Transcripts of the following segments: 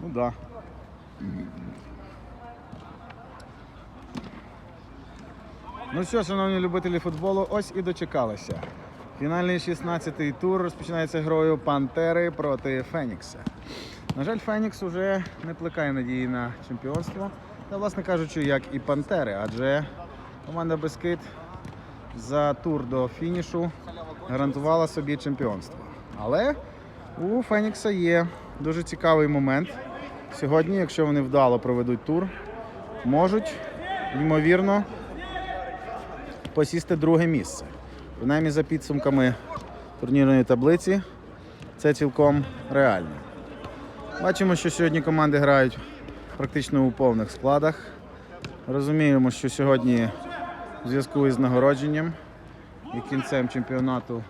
Ну да. Ну що, шановні любителі футболу, ось і дочекалися. Фінальний 16-й тур розпочинається грою Пантери проти Фенікса. На жаль, Фенікс уже не плекає надії на чемпіонство. Та, власне кажучи, як і Пантери, адже команда Бескид за тур до фінішу гарантувала собі чемпіонство. Але у Фенікса є дуже цікавий момент. Сьогодні, якщо вони вдало проведуть тур, можуть, ймовірно, посісти друге місце. Принаймні за підсумками турнірної таблиці це цілком реально. Бачимо, що сьогодні команди грають практично у повних складах. Розуміємо, що сьогодні в зв'язку із нагородженням і кінцем чемпіонату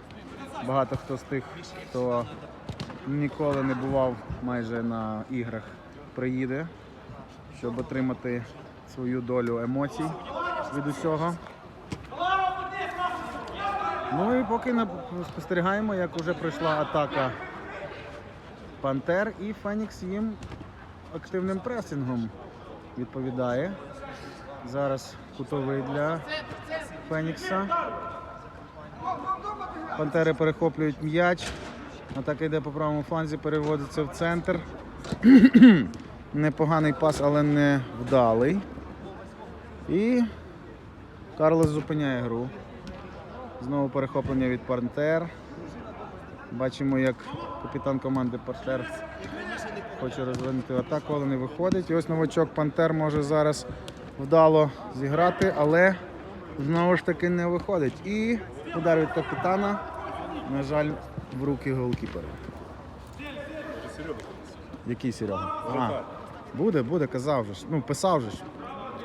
багато хто з тих, хто ніколи не бував майже на іграх, приїде, щоб отримати свою долю емоцій від усього. Ну і поки спостерігаємо, як вже пройшла атака Пантер, і Фенікс їм активним пресингом відповідає. Зараз кутовий для Фенікса. Пантери перехоплюють м'яч. Атака йде по правому фланзі, переводиться в центр. Непоганий пас, але не вдалий. І Карлос зупиняє гру. Знову перехоплення від Пантер. Бачимо, як капітан команди Пантер хоче розвинути атаку, але не виходить. І ось новачок Пантер може зараз вдало зіграти, але знову ж таки не виходить. І удар від капітана, на жаль, в руки голкіпера. Який Серега? А, буде, буде, казав же ж. Ну, писав же ж.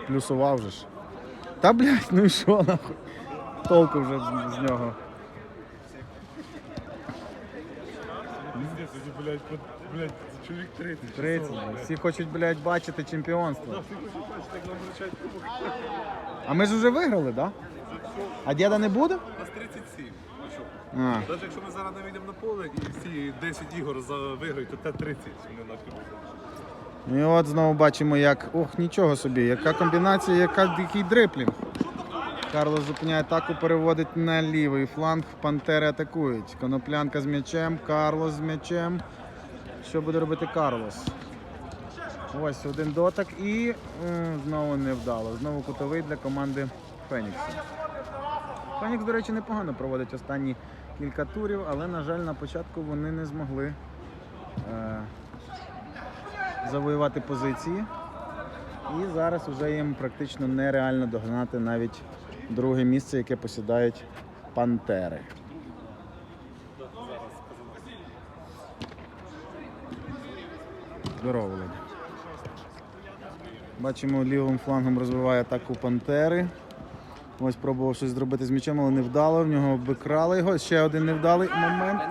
Плюсував же ж. Та блядь, ну і що нахуй? Толку вже з, з нього. Блядь, блядь, чоловік 30. 30. Всі хочуть, блядь, бачити чемпіонство. А ми ж вже виграли, так? Да? А діда не буде? У нас 37. Ну? А. Навіть якщо ми зараз не вийдемо на поле і всі 10 ігор за виграють, то те 30 вони нахер. І от знову бачимо, як. Ох, нічого собі, яка комбінація, яка, який дриплінг. Карлос зупиняє атаку, переводить на лівий фланг. Пантери атакують. Коноплянка з м'ячем, Карлос з м'ячем. Що буде робити Карлос? Ось один дотик і знову не вдало. Знову кутовий для команди Фенікса. Фенікс, до речі, непогано проводить останні кілька турів, але, на жаль, на початку вони не змогли е, завоювати позиції. І зараз вже їм практично нереально догнати навіть друге місце, яке посідають Пантери. Здорово. Бачимо, лівим флангом розвиває атаку Пантери. Ось пробував щось зробити з м'ячем, але не вдало. В нього обікрали його. Ще один невдалий момент.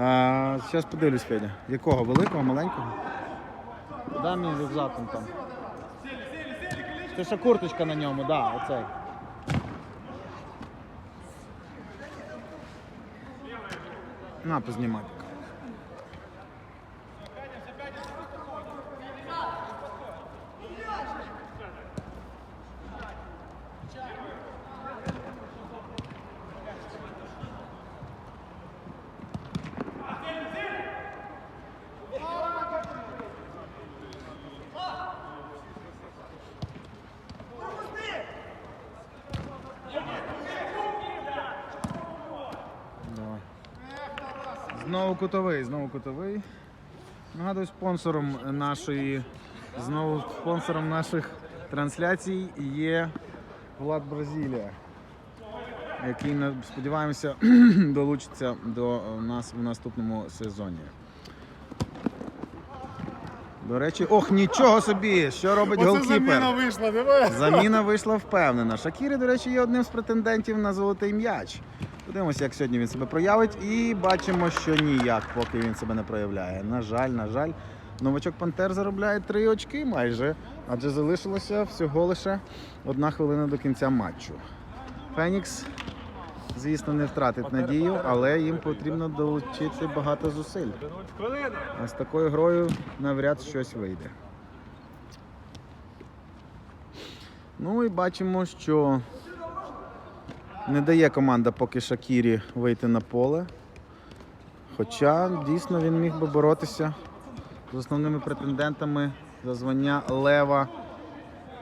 А, зараз подивлюсь, Федя. Якого? Великого, маленького? Дай мені рюкзак он там. Це ще курточка на ньому, да, оцей. На, познімай. Давай. Знову кутовий, знову кутовий. Нагадую, спонсором нашої, знову спонсором наших трансляцій є Влад Бразилія, який сподіваємося долучиться до нас в наступному сезоні. До речі, ох, нічого собі! Що робить голкіпер? вийшла, немає? Заміна вийшла впевнена. Шакірі, до речі, є одним з претендентів на золотий м'яч. Подивимося, як сьогодні він себе проявить. І бачимо, що ніяк, поки він себе не проявляє. На жаль, на жаль, новачок Пантер заробляє три очки майже, адже залишилося всього лише одна хвилина до кінця матчу. Фенікс звісно, не втратить надію, але їм потрібно долучити багато зусиль. А з такою грою навряд щось вийде. Ну і бачимо, що не дає команда поки Шакірі вийти на поле. Хоча дійсно він міг би боротися з основними претендентами за звання Лева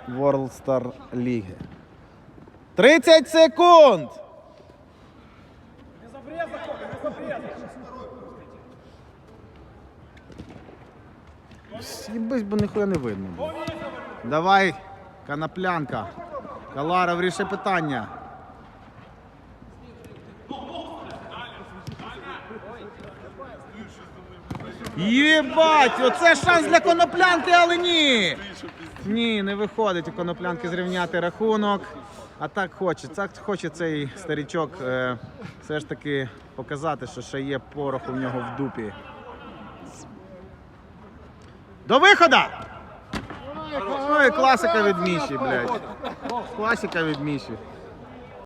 Star Ліги. 30 секунд! Сібись, бо ніхуя не видно. Давай, канаплянка. Каларов, ріши питання. Єбать, оце шанс для коноплянки, але ні. Ні, не виходить у коноплянки зрівняти рахунок. А так хоче. Так хоче цей старічок е, все ж таки показати, що ще є порох у нього в дупі. До виходу! Ой, класика від Міші, блядь. Класика від Міші.